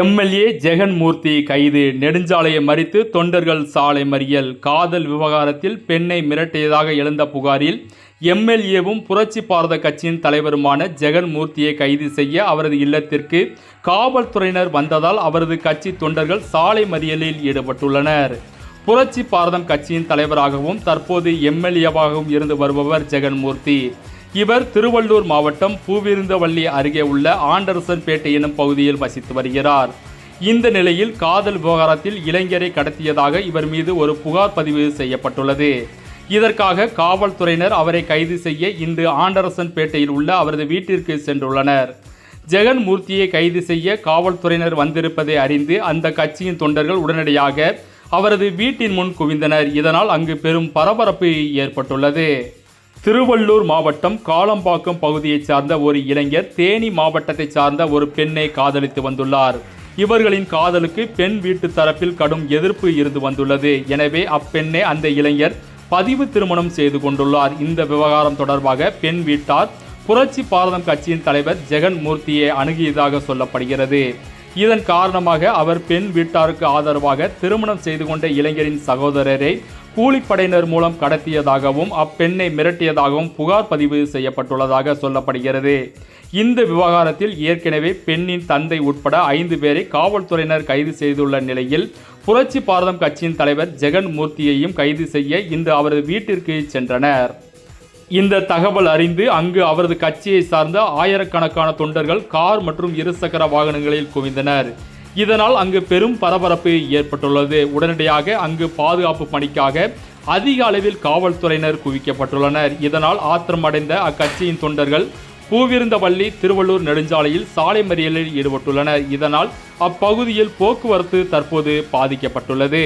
MLA Jeganmoorthy கைது. நெடுஞ்சாலையை மறித்து தொண்டர்கள் சாலை மறியல். காதல் விவகாரத்தில் பெண்ணை மிரட்டியதாக எழுந்த புகாரில் எம்எல்ஏவும் புரட்சி பாரத கட்சியின் தலைவருமான ஜெகன்மூர்த்தியை கைது செய்ய அவரது இல்லத்திற்கு காவல்துறையினர் வந்ததால் அவரது கட்சி தொண்டர்கள் சாலை மறியலில் ஈடுபட்டுள்ளனர். புரட்சி பாரதம் கட்சியின் தலைவராகவும் தற்போது எம்எல்ஏவாகவும் இருந்து வருபவர் ஜெகன்மூர்த்தி. இவர் திருவள்ளூர் மாவட்டம் பூவிருந்தவள்ளி அருகே உள்ள ஆண்டர்சன் பேட்டை எனும் பகுதியில் வசித்து வருகிறார். இந்த நிலையில் காதல் விவகாரத்தில் இளைஞரை கடத்தியதாக இவர் மீது ஒரு புகார் பதிவு செய்யப்பட்டுள்ளது. இதற்காக காவல்துறையினர் அவரை கைது செய்ய இன்று ஆண்டரசன் பேட்டையில் உள்ள அவரது வீட்டிற்கு சென்றுள்ளனர். ஜெகன் மூர்த்தியை கைது செய்ய காவல்துறையினர் வந்திருப்பதை அறிந்து அந்த கட்சியின் தொண்டர்கள் உடனடியாக அவரது வீட்டின் முன் குவிந்தனர். இதனால் அங்கு பெரும் பரபரப்பு ஏற்பட்டுள்ளது. திருவள்ளூர் மாவட்டம் காளம்பாக்கம் பகுதியைச் சார்ந்த ஒரு இளைஞர் தேனி மாவட்டத்தைச் சார்ந்த ஒரு பெண்ணை காதலித்து வந்துள்ளார். இவர்களின் காதலுக்கு பெண் வீட்டு தரப்பில் கடும் எதிர்ப்பு இருந்து வந்துள்ளது. எனவே அப்பெண்ணை அந்த இளைஞர் பதிவு திருமணம் செய்து கொண்டுள்ளார். இந்த விவகாரம் தொடர்பாக பெண் வீட்டார் புரட்சி பாரதம் கட்சியின் தலைவர் ஜெகன் மூர்த்தியை அணுகியதாக சொல்லப்படுகிறது. இதன் காரணமாக அவர் பெண் வீட்டாருக்கு ஆதரவாக திருமணம் செய்து கொண்ட இளைஞரின் சகோதரரை கூலிப்படையினர் மூலம் கடத்தியதாகவும் அப்பெண்ணை மிரட்டியதாகவும் புகார் பதிவு செய்யப்பட்டுள்ளதாக சொல்லப்படுகிறது. இந்த விவகாரத்தில் ஏற்கனவே பெண்ணின் தந்தை உட்பட ஐந்து பேரை காவல்துறையினர் கைது செய்துள்ள நிலையில் புரட்சி பாரதம் கட்சியின் தலைவர் ஜெகன் மூர்த்தியையும் கைது செய்ய இன்று அவரது வீட்டிற்கு சென்றனர். இந்த தகவல் அறிந்து அங்கு அவரது கட்சியை சார்ந்த ஆயிரக்கணக்கான தொண்டர்கள் கார் மற்றும் இருசக்கர வாகனங்களில் குவிந்தனர். இதனால் அங்கு பெரும் பரபரப்பு ஏற்பட்டுள்ளது. உடனடியாக அங்கு பாதுகாப்பு பணிக்காக அதிக அளவில் காவல்துறையினர் குவிக்கப்பட்டுள்ளனர். இதனால் ஆத்திரமடைந்த அக்கட்சியின் தொண்டர்கள் பூவிருந்தவள்ளி திருவள்ளூர் நெடுஞ்சாலையில் சாலை மறியலில் ஈடுபட்டுள்ளனர். இதனால் அப்பகுதியில் போக்குவரத்து தற்போது பாதிக்கப்பட்டுள்ளது.